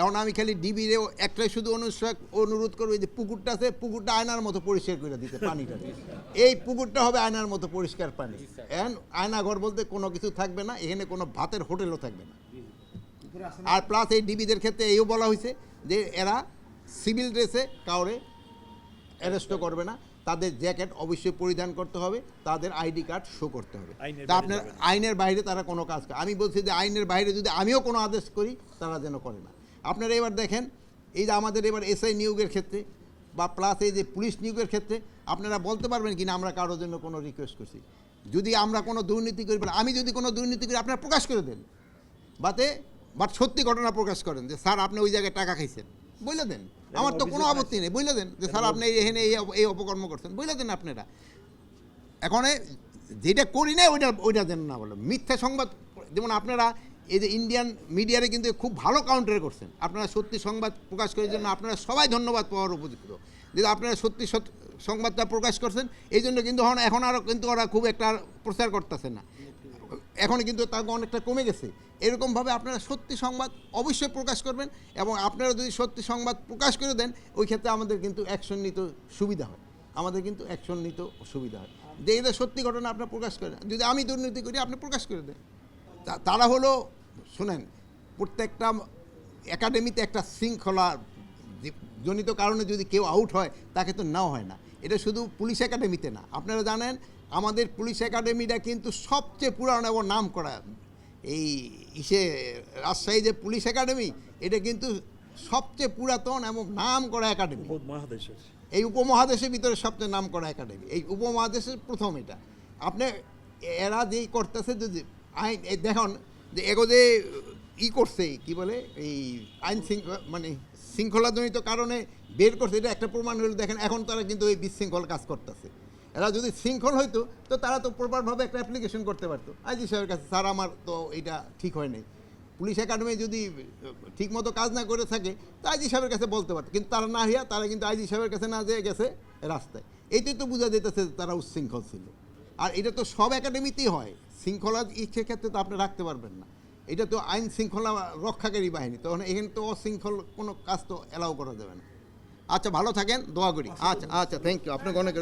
এখন আমি খালি ডিবিরে একটাই শুধু অনুসার অনুরোধ করব যে পুকুরটা আছে পুকুরটা আয়নার মতো পরিষ্কার করে দিতে পানিটা এই পুকুরটা হবে আয়নার মতো পরিষ্কার পানি। এখন আয়নাঘর বলতে কোনো কিছু থাকবে না এখানে কোনো ভাতের হোটেলও থাকবে না। আর প্লাস এই ডিবিদের ক্ষেত্রে এইও বলা হয়েছে যে এরা সিভিল ড্রেসে কাউরে অ্যারেস্টও করবে না তাদের জ্যাকেট অবশ্যই পরিধান করতে হবে তাদের আইডি কার্ড শো করতে হবে। তা আপনার আইনের বাইরে তারা কোনো কাজ করে আমি বলছি যে আইনের বাইরে যদি আমিও কোনো আদেশ করি তারা যেন করে না। আপনারা এবার দেখেন এই যে আমাদের এবার এসআই নিয়োগের ক্ষেত্রে বা প্লাস এই যে পুলিশ নিয়োগের ক্ষেত্রে আপনারা বলতে পারবেন কি না আমরা কারোর জন্য কোনো রিকোয়েস্ট করছি। যদি আমরা কোনো দুর্নীতি করি আমি যদি কোনো দুর্নীতি করি আপনারা প্রকাশ করে দেন। বাতে বাট সত্যি ঘটনা প্রকাশ করেন যে স্যার আপনি ওই জায়গায় টাকা খাইছেন। বলে দেন। আমার তো কোনো আপত্তি নেই। বলে দেন যে স্যার আপনি এখানে এই অপকর্ম করছেন। বলে দেন আপনারা। এখন যেটা করি না ওইটা ওইটা দেন না বলো। মিথ্যা সংবাদ যেমন আপনারা এই যে ইন্ডিয়ান মিডিয়ারে কিন্তু খুব ভালো কাউন্টার করছেন। আপনারা সত্যি সংবাদ প্রকাশ করার জন্য আপনারা সবাই ধন্যবাদ পাওয়ার উপযুক্ত। যে আপনারা সত্যি সত- সংবাদটা প্রকাশ করছেন, এই জন্য কিন্তু এখন আরও কিন্তু ওরা খুব একটা প্রচার করতেছে না। এখন কিন্তু তাকে অনেকটা কমে গেছে। এরকমভাবে আপনারা সত্যি সংবাদ অবশ্যই প্রকাশ করবেন এবং আপনারা যদি সত্যি সংবাদ প্রকাশ করে দেন, ওই ক্ষেত্রে আমাদের কিন্তু অ্যাকশন নিতে সুবিধা হয়। আমাদের কিন্তু অ্যাকশন নিতেও সুবিধা হয়। যে এটা সত্যি ঘটনা আপনার প্রকাশ করেন। যদি আমি দুর্নীতি করি, আপনি প্রকাশ করে দেন। তারা হলো শুনেন প্রত্যেকটা একাডেমিতে একটা শৃঙ্খলা জনিত কারণে যদি কেউ আউট হয় তাকে তো নেওয়া হয় না। এটা শুধু পুলিশ একাডেমিতে না। আপনারা জানেন আমাদের পুলিশ একাডেমিটা কিন্তু সবচেয়ে পুরানো এবং নাম করা এই ইসে রাজশাহী যে পুলিশ একাডেমি এটা কিন্তু সবচেয়ে পুরাতন এবং নাম করা একাডেমি। মহাদেশের এই উপমহাদেশের ভিতরে সবচেয়ে নাম করা একাডেমি। এই উপমহাদেশের প্রথম এটা। আপনি এরা যেই করতেছে যদি আইন দেখুন যে ই করছে, কি বলে, এই আইন মানে শৃঙ্খলাজনিত কারণে বের করছে, এটা একটা প্রমাণ হলো, দেখেন এখন তারা কিন্তু এই বিশৃঙ্খল কাজ করতেছে। এরা যদি শৃঙ্খল হইতো, তো তারা তো প্রপারভাবে একটা অ্যাপ্লিকেশন করতে পারতো। আইজি সাহেবের কাছে, স্যার, আমার তো এটা ঠিক হয় নাই। পুলিশ একাডেমি যদি ঠিকমতো কাজ না করে থাকে, তো আইজি সাহেবের কাছে বলতে পারতো। কিন্তু তারা না হইয়া তারা কিন্তু আইজি সাহেবের কাছে না যেয়ে গেছে রাস্তায়। এইটাই তো বোঝা যেতেছে তারা উচ্ছৃঙ্খল ছিল। আর এটা তো সব একাডেমিতেই হয়। শৃঙ্খলা ইচ্ছের ক্ষেত্রে তো আপনি রাখতে পারবেন না। এটা তো আইন শৃঙ্খলা রক্ষাকারী বাহিনী। তখন এখানে তো অশৃঙ্খল কোনো কাজ তো অ্যালাউ করা যাবে না। আচ্ছা ভালো থাকেন, দোয়া করি। আচ্ছা আচ্ছা থ্যাংক ইউ আপনাকে অনেক